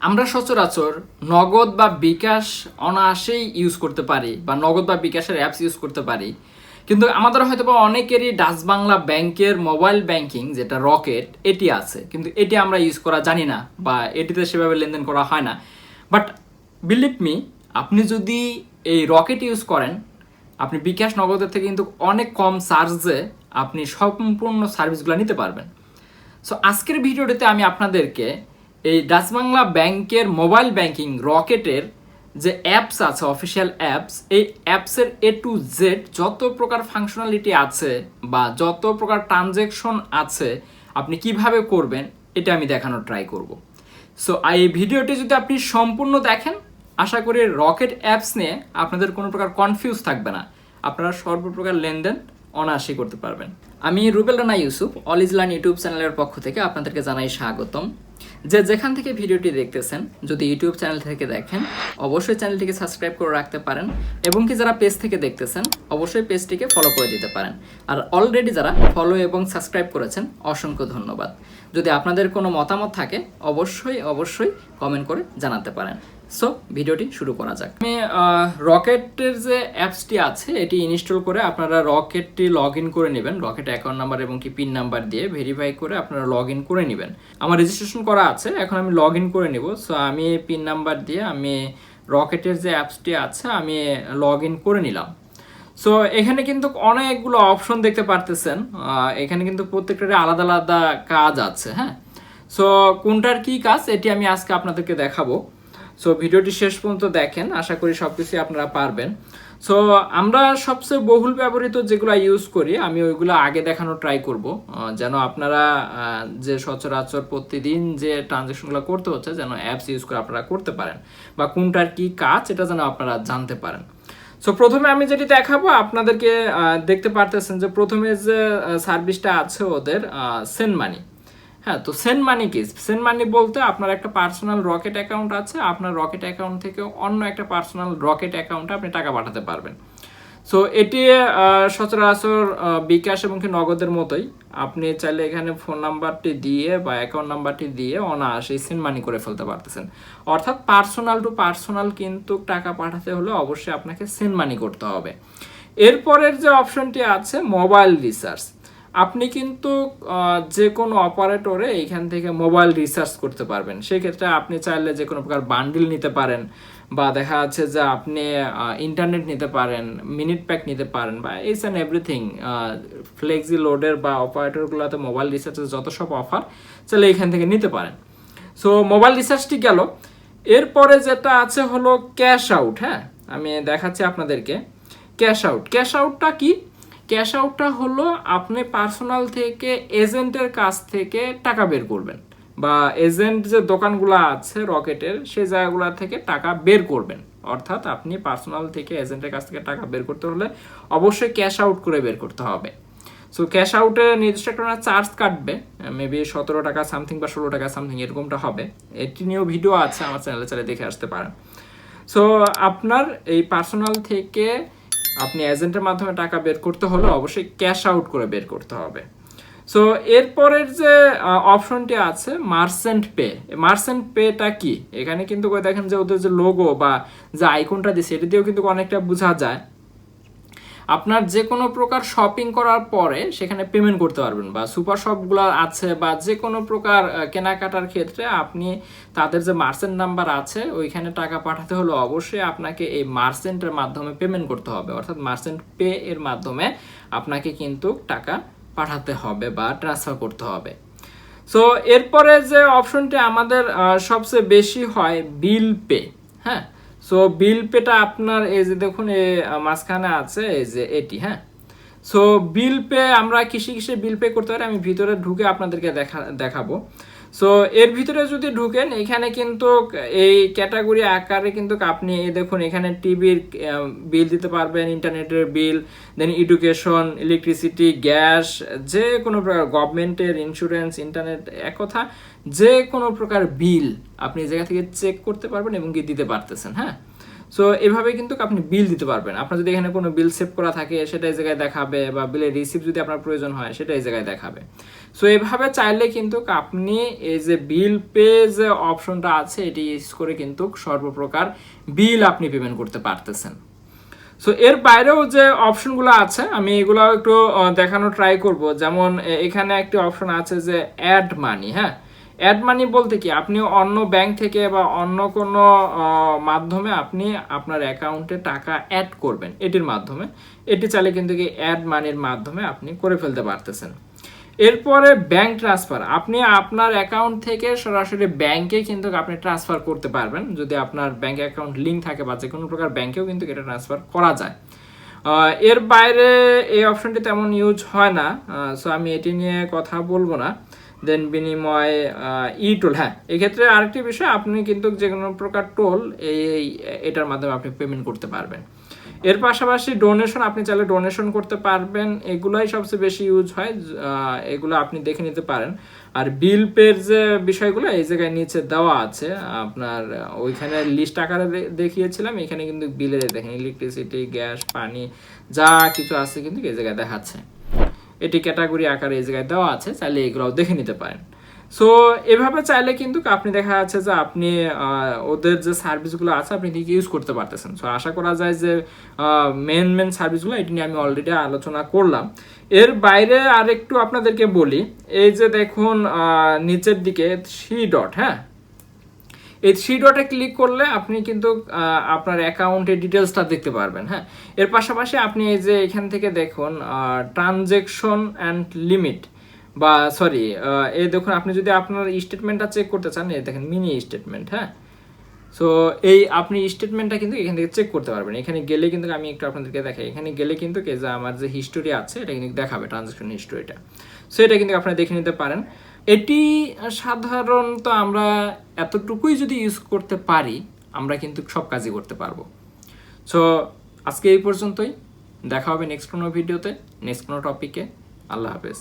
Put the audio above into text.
আমরা সচরাচর নগদ বা বিকাশ অনায়াসেই ইউজ করতে পারি বা নগদ বা বিকাশের অ্যাপস ইউজ করতে পারি। কিন্তু আমাদের হয়তো বা অনেকেরই ডাচ বাংলা ব্যাংকের মোবাইল ব্যাংকিং যেটা রকেট এটি আছে। কিন্তু এটি আমরা ইউজ করা জানি না বা এটিতে সেভাবে লেনদেন করা হয় না। বাট বিলিভ মি আপনি যদি এই রকেট ইউজ করেন, আপনি বিকাশ নগদের থেকে কিন্তু অনেক কম চার্জে আপনি সম্পূর্ণ সার্ভিসগুলো নিতে পারবেন। সো আজকের ভিডিওটিতে আমি আপনাদেরকে এই ডাচ বাংলা ব্যাংকের মোবাইল ব্যাংকিং রকেটের যে অ্যাপস আছে অফিসিয়াল অ্যাপস, এই অ্যাপসের এ টু জেড যত প্রকার ফাংশনালিটি আছে বা যত প্রকার ট্রানজেকশন আছে, আপনি কীভাবে করবেন, এটা আমি দেখানোর ট্রাই করব। সো এই ভিডিওটি যদি আপনি সম্পূর্ণ দেখেন, আশা করি রকেট অ্যাপস নিয়ে আপনাদের কোনো প্রকার কনফিউজ থাকবে না। আপনারা সর্বপ্রকার লেনদেন অনায়াসই করতে পারবেন। আমি রুবেল রানা ইউসুফ অল ইজলান ইউটিউব চ্যানেলের পক্ষ থেকে আপনাদেরকে জানাই স্বাগতম। যে যেখান থেকে ভিডিওটি দেখতেছেন, যদি ইউটিউব চ্যানেল থেকে দেখেন, অবশ্যই চ্যানেলটিকে সাবস্ক্রাইব করে রাখতে পারেন। এবং কি যারা পেজ থেকে দেখতেছেন অবশ্যই পেজটিকে ফলো করে দিতে পারেন। আর অলরেডি যারা ফলো এবং সাবস্ক্রাইব করেছেন, অসংখ্য ধন্যবাদ। যদি আপনাদের কোনো মতামত থাকে, অবশ্যই অবশ্যই কমেন্ট করে জানাতে পারেন। সো ভিডিওটি শুরু করা যাক। আমি রকেটের যে অ্যাপসটি আছে, এটি ইনস্টল করে আপনারা রকেটটি লগ ইন করে নেবেন। রকেট অ্যাকাউন্ট নাম্বার এবং কি পিন নাম্বার দিয়ে ভেরিফাই করে আপনারা লগ ইন করে নেবেন। আমার রেজিস্ট্রেশন করা আছে, এখন আমি লগ ইন করে নিব। সো আমি পিন নাম্বার দিয়ে আমি রকেটের যে অ্যাপসটি আছে, আমি লগ ইন করে নিলাম। সো এখানে কিন্তু অনেকগুলো অপশন দেখতে পারতেছেন। এখানে কিন্তু প্রত্যেকটারই আলাদা আলাদা কাজ আছে হ্যাঁ? সো কোনটার কি কাজ এটি আমি আজকে আপনাদেরকে দেখাবো। সো ভিডিওটি শেষ পর্যন্ত দেখেন, আশা করি সব কিছুই আপনারা পারবেন। সো আমরা সবচেয়ে বহুল ব্যবহৃত যেগুলো ইউজ করি, আমি ওইগুলো আগে দেখানোর ট্রাই করব। যেন আপনারা যে সচরাচর প্রতিদিন যে ট্রানজেকশনগুলো করতে হচ্ছে, যেন অ্যাপস ইউজ করে আপনারা করতে পারেন। বা কোনটার কি কাজ এটা যেন আপনারা জানতে পারেন। সো প্রথমে আমি যেটি দেখাবো, আপনাদেরকে দেখতে পারতেছেন যে প্রথমে যে সার্ভিসটা আছে ওদের সেন মানি হ্যাঁ তো সেন্ট মানি কি? সেন্ট মানি বলতে আপনার একটা পার্সোনাল রকেট অ্যাকাউন্ট আছে, আপনার রকেট অ্যাকাউন্ট থেকে অন্য একটা পার্সোনাল রকেট অ্যাকাউন্টে আপনি টাকা পাঠাতে পারবেন। সো এটি সচরাচর বিকাশ এবং কি নগদের মতোই। আপনি চাইলে এখানে ফোন নাম্বারটি দিয়ে বা অ্যাকাউন্ট নাম্বারটি দিয়ে অনায়াসে সিন মানি করে ফেলতে পারতেছেন। অর্থাৎ পার্সোনাল টু পার্সোনাল কিন্তু টাকা পাঠাতে হলে অবশ্যই আপনাকে সিন মানি করতে হবে। এরপরের যে অপশনটি আছে মোবাইল রিচার্জ আপনি কিন্তু যে কোনো অপারেটরে এইখান থেকে মোবাইল রিচার্জ করতে পারবেন। সেক্ষেত্রে আপনি চাইলে যে কোনো প্রকার বান্ডিল নিতে পারেন বা দেখা যাচ্ছে যে আপনি ইন্টারনেট নিতে পারেন, মিনিট প্যাক নিতে পারেন বা ইটস অ্যান্ড এভরিথিং ফ্লেক্সি লোডের বা অপারেটরগুলোতে মোবাইল রিচার্জের যত সব অফার, চাইলে এখান থেকে নিতে পারেন। সো, মোবাইল রিচার্জটি গেল। এরপরে যেটা আছে হলো ক্যাশ আউট হ্যাঁ? আমি দেখাচ্ছি আপনাদেরকে। Cash out. ক্যাশ আউটটা কি? ক্যাশ আউটটা হলো আপনি পার্সোনাল থেকে এজেন্টের কাছ থেকে টাকা বের করবেন বা এজেন্ট যে দোকানগুলো আছে, রকেটের, সেই জায়গাগুলো থেকে টাকা বের করবেন। অর্থাৎ আপনি পার্সোনাল থেকে এজেন্টের কাছ থেকে টাকা বের করতে হলে অবশ্যই ক্যাশ আউট করে বের করতে হবে। সো ক্যাশ আউটে নির্দিষ্ট একটা চার্জ কাটবে, মেবি সতেরো টাকা সামথিং বা ষোলো টাকা সামথিং এরকমটা হবে। এটি নিয়েও ভিডিও আছে, আমার চ্যানেলে চাইলে দেখে আসতে পারেন। সো আপনার এই পার্সোনাল থেকে আপনি এজেন্টের মাধ্যমে টাকা বের করতে হলে অবশ্যই ক্যাশ আউট করে বের করতে হবে। সো এরপরের যে অপশনটি আছে মার্সেন্ট পে মার্সেন্ট পেটা কি? এখানে কিন্তু দেখেন যে ওদের যে লোগো বা যে আইকনটা দিচ্ছে সেটা দিয়েও কিন্তু অনেকটা বোঝা যায়। আপনার যে কোনো প্রকার শপিং করার পরে সেখানে পেমেন্ট করতে পারবেন বা সুপার শপগুলো আছে বা যে কোনো প্রকার কেনাকাটার ক্ষেত্রে আপনি তাদের যে মার্সেন্ট নাম্বার আছে, ওইখানে টাকা পাঠাতে হলে অবশ্যই আপনাকে এই মার্সেন্টের মাধ্যমে পেমেন্ট করতে হবে। অর্থাৎ মার্সেন্ট পে এর মাধ্যমে আপনাকে কিন্তু টাকা পাঠাতে হবে বা ট্রান্সফার করতে হবে। সো এরপরে যে অপশনটি আমাদের সবচেয়ে বেশি হয় বিল পে হ্যাঁ? সো বিল পেটা আপনার এই যে দেখুন, এ, মাঝখানে আছে, এই যে এটি হ্যাঁ? সো বিল পে আমরা কিসে কিসে বিল পে করতে পারি? আমি ভিতরে ঢুকে আপনাদেরকে দেখা, দেখাবো। সো এর ভিতরে যদি ঢুকেন, এখানে কিন্তু এই ক্যাটাগরি আকারে কিন্তু আপনি দেখুন, এখানে টিভির বিল দিতে পারবেন ইন্টারনেটের bill then education electricity gas যে কোনো প্রকার গভর্নমেন্টের ইন্স্যুরেন্স ইন্টারনেট এক কথা, যে কোনো প্রকার বিল আপনি জায়গা থেকে চেক করতে পারবেন এবং কি দিতে পারতেছেন হ্যাঁ? সো এভাবে কিন্তু আপনি বিল দিতে পারবেন। আপনার যদি এখানে কোনো বিল সেভ করা থাকে, সেটা এই জায়গায় দেখাবে বা বিলের রিসিপ্ট যদি আপনার প্রয়োজন হয়, সেটা এই জায়গায় দেখাবে। সো এভাবে চাইলে কিন্তু আপনি এই যে বিল পে যে অপশনটা আছে, এটি ইউজ করে কিন্তু সর্বপ্রকার বিল আপনি পেমেন্ট করতে পারতেছেন। সো এর বাইরেও যে অপশনগুলো আছে, আমি এগুলো একটু দেখানো ট্রাই করব। যেমন এখানে একটি অপশন আছে যে অ্যাড মানি হ্যাঁ? অ্যাড মানি বলতে কি? আপনি অন্য ব্যাংক থেকে বা অন্য কোনো মাধ্যমে আপনি আপনার অ্যাকাউন্টে টাকা অ্যাড করবেন, এটির মাধ্যমে। এটি চাইলে কিন্তু কি অ্যাড মানির মাধ্যমে আপনি করে ফেলতে পারতেছেন। এরপরে ব্যাংক ট্রান্সফার আপনি আপনার অ্যাকাউন্ট থেকে সরাসরি ব্যাংকে কিন্তু আপনি ট্রান্সফার করতে পারবেন। যদি আপনার ব্যাংক অ্যাকাউন্ট লিঙ্ক থাকে বা যে কোনো প্রকার ব্যাংকেও কিন্তু এটা ট্রান্সফার করা যায়। এর বাইরে এই অপশনটি তেমন ইউজ হয় না। সো আমি এটি নিয়ে কথা বলব না। দেন বিনিময় ই টোল হ্যাঁ। এক্ষেত্রে আরেকটি বিষয়, আপনি কিন্তু যে কোনো প্রকার টোল এই এটার মাধ্যমে আপনি পেমেন্ট করতে পারবেন। এর পাশাপাশি ডোনেশন আপনি চাইলে ডোনেশন করতে পারবেন। এগুলাই সবচেয়ে বেশি ইউজ হয় এগুলো আপনি দেখে নিতে পারেন। আর বিল পের যে বিষয়গুলো, এই জায়গায় নিচে দেওয়া আছে, আপনার ওইখানে লিস্ট আকারে দেখিয়েছিলাম, এখানে কিন্তু বিলের দেখেন ইলেকট্রিসিটি গ্যাস পানি, যা কিছু আছে কিন্তু এই জায়গায় দেখাচ্ছে। এটি ক্যাটাগরি আকারে এই জায়গায় দেওয়া আছে, চাইলে এগুলোও দেখে নিতে পারেন। সো এভাবে চাইলে কিন্তু আপনি দেখা যাচ্ছে যে আপনি ওদের যে সার্ভিসগুলো আছে, আপনি ঠিক ইউজ করতে পারতেছেন। সো আশা করা যায় যে মেন মেন সার্ভিসগুলো এটি নিয়ে আমি অলরেডি আলোচনা করলাম। এর বাইরে আর একটু আপনাদেরকে বলি, এই যে দেখুন নিচের দিকে থ্রি ডট হ্যাঁ? এই থ্রি ডটে ক্লিক করলে আপনি কিন্তু আপনার অ্যাকাউন্টের ডিটেলসটা দেখতে পারবেন হ্যাঁ? এর পাশাপাশি আপনি এই যে এখান থেকে দেখুন ট্রানজেকশন অ্যান্ড লিমিট বা সরি এই দেখুন, আপনি যদি আপনার স্টেটমেন্টটা চেক করতে চান, এই দেখেন মিনি স্টেটমেন্ট হ্যাঁ? সো এই আপনি স্টেটমেন্টটা কিন্তু এখান থেকে চেক করতে পারবেন। এখানে গেলে কিন্তু আমি একটু আপনাদেরকে দেখাই। এখানে গেলে কিন্তু যে আমার যে হিস্টোরি আছে, এটা কিন্তু দেখাবে ট্রানজাকশন হিস্টোরিটা সো এটা কিন্তু আপনারা দেখে নিতে পারেন। এটি সাধারণত আমরা এতটুকুই যদি ইউজ করতে পারি, আমরা কিন্তু সব কাজই করতে পারব। সো আজকে এই পর্যন্তই। দেখা হবে নেক্সট কোনো ভিডিওতে নেক্সট কোনো টপিকে আল্লাহ হাফেজ।